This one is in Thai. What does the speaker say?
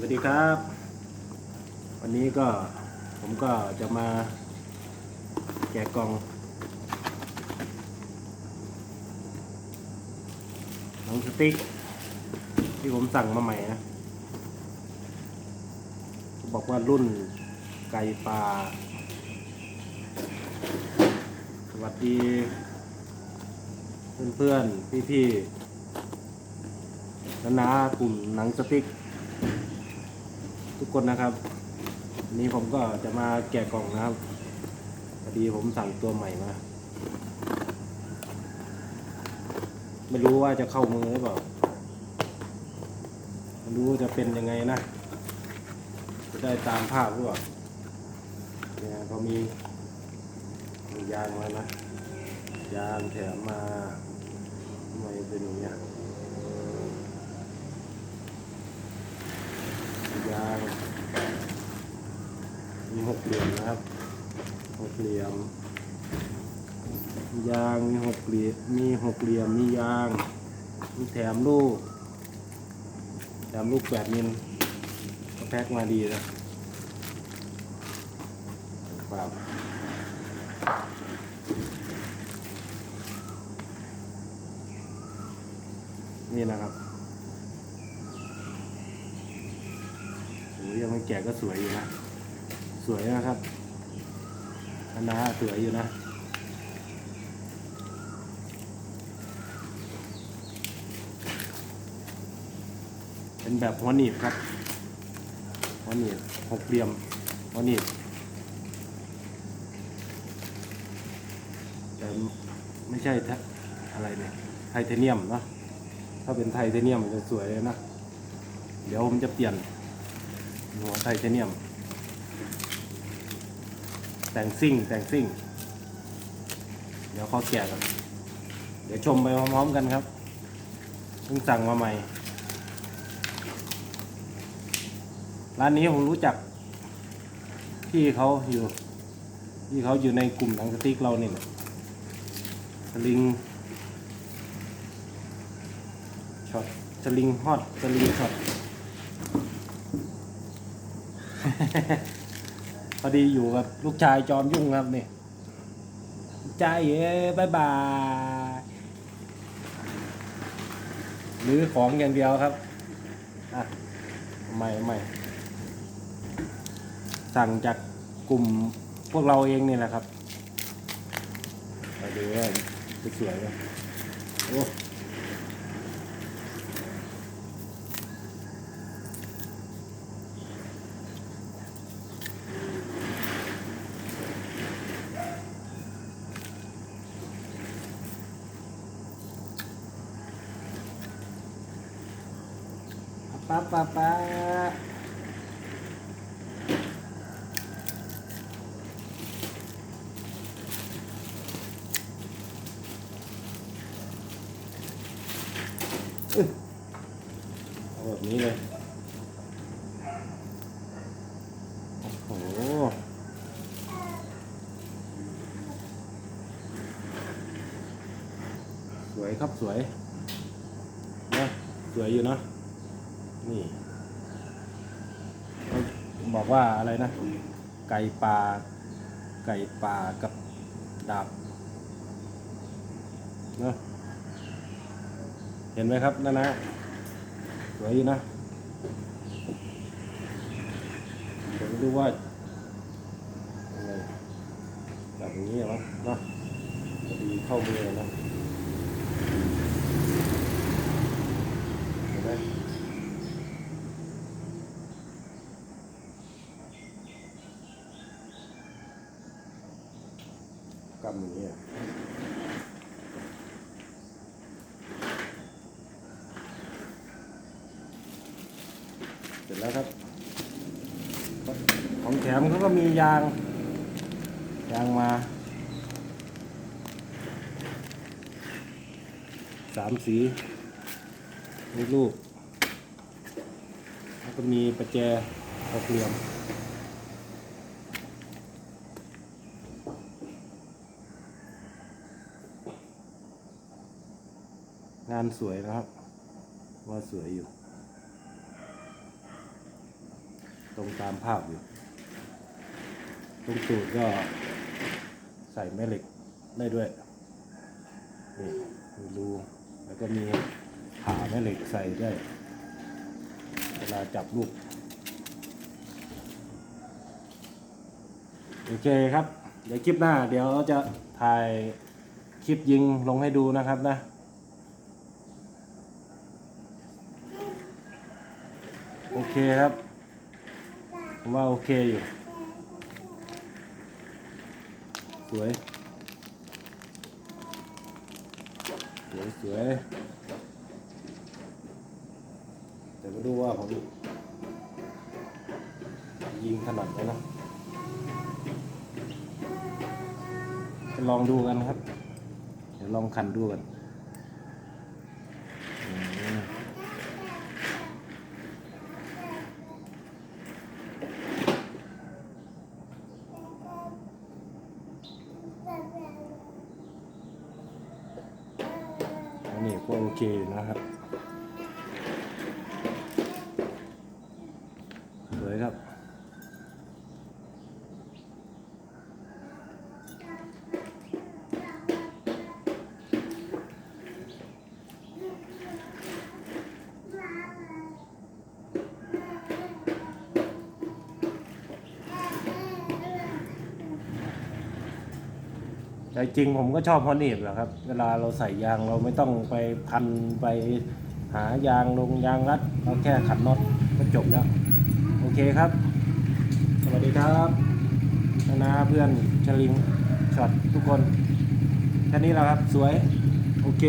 สวัสดีครับ วันนี้ก็ผมก็จะมาแกะกล่องหนังสติ๊ก ที่ผมสั่งมาใหม่นะบอกว่ารุ่นไก่ปลาสวัสดี เพื่อนๆ พี่ๆน้าๆกลุ่มหนังสติ๊ก ทุกคนนะครับนนี้ผมก็จะมาแกะกล่องนะครับพอดีผมสั่งตัวใหม่มา ไม่รู้ว่าจะเข้ามือหรือเปล่าไม่รู้จะเป็นยังไงนะจะได้ตามภาพหรือเปล่าเนี่ยเขามีมียางมานะยางแถมมาทำไมเป็นอย่างเงี้ ยางมีหกเหลี่ยมนะครับหกเหลี่ยม ยางมีหกเหลี่ยมมีหกเหลี่ยมมียางมีแถมลูกแถมลูกแปดมิลก็แพ็คมาดีนะเปล่านี่นะครับ โอ้ ยยังไม่แก่ก็สวยอยู่นะ สวยนะครับคณะสวยอยู่นะเป็นแบบหัวหนีบครับหัวหนีบหกเหลี่ยมหัวหนีบแต่ไม่ใช่ทะอะไรเนี่ยไทเทเนียมเนาะถ้าเป็นไทเทเนียมมันจะสวยเลยนะ เดี๋ยวผมจะเปลี่ยน หัวไทเทเนียม แต่งซิ่งแต่งซิ่ง เดี๋ยวเขาแกะกันเดี๋ยวชมไปพร้อมๆกันครับเพิ่งสั่งมาใหม่ ร้านนี้ผมรู้จักพี่เขาอยู่พี่เขาอยู่ในกลุ่มหนังสติ๊กเราเนี่ยสลิงช็อตสลิงฮอตสลิงช็อต พอดีอยู่กับลูกชายจอมยุ่งครับนี่ใจเอ้บายบายหรือของอย่างเดียวครับอะใหม่ใหม่สั่งจากกลุ่มพวกเราเองนี่แหละครับไปดูว่าสวยไหมโอ้ ป้าป้าป้าเอาแบบนี้เลย โอ้โห สวยครับสวยนะสวยอยู่นะ นี่บอกว่าอะไรนะ ไก่ป่า ไก่ป่ากับดาบนะเห็นไหมครับนั่นนะสวยอยู่นะผมไม่รู้ว่ายังไงแบบนี้เหรอเนาะพอดีเข้ามือเลยนะเห็นไหม กำอย่างนี้เสร็จแล้วครับ ของแถมเขาก็มียาง ยางมาสามสีมีลูก แล้วก็มีประแจหกเหลี่ยมานสวยนะครับ ว่าสวยอยู่ ตรงตามภาพอยู่ ตรงตูดก็ใส่แม่เหล็กได้ด้วยนี่มีรูแล้วก็มีขาแม่เหล็กใส่ได้ เวลาจับลูกโอเคครับ เดี๋ยวคลิปหน้า เดี๋ยวจะถ่ายคลิปยิงลงให้ดูนะครับนะ โอเคครับ ผมว่าโอเคอยู่ สวย สวยสวยแต่มาดูว่าผมยิงถนัดไหมนะจะลองดูกันครับ เดี๋ยวลองคันดูกันอืม อันนี้ก็โอเคนะครับ แต่จริงผมก็ชอบฮอนนีบแหละครับ เวลาเราใส่ยางเราไม่ต้องไปพันไปหายางลงยางรัดเราแค่ขันน็อตก็จบแล้ว โอเคครับ สวัสดีครับนานาเพื่อนชลิงช็อตทุกคน แค่นี้แล้วครับสวย โอเค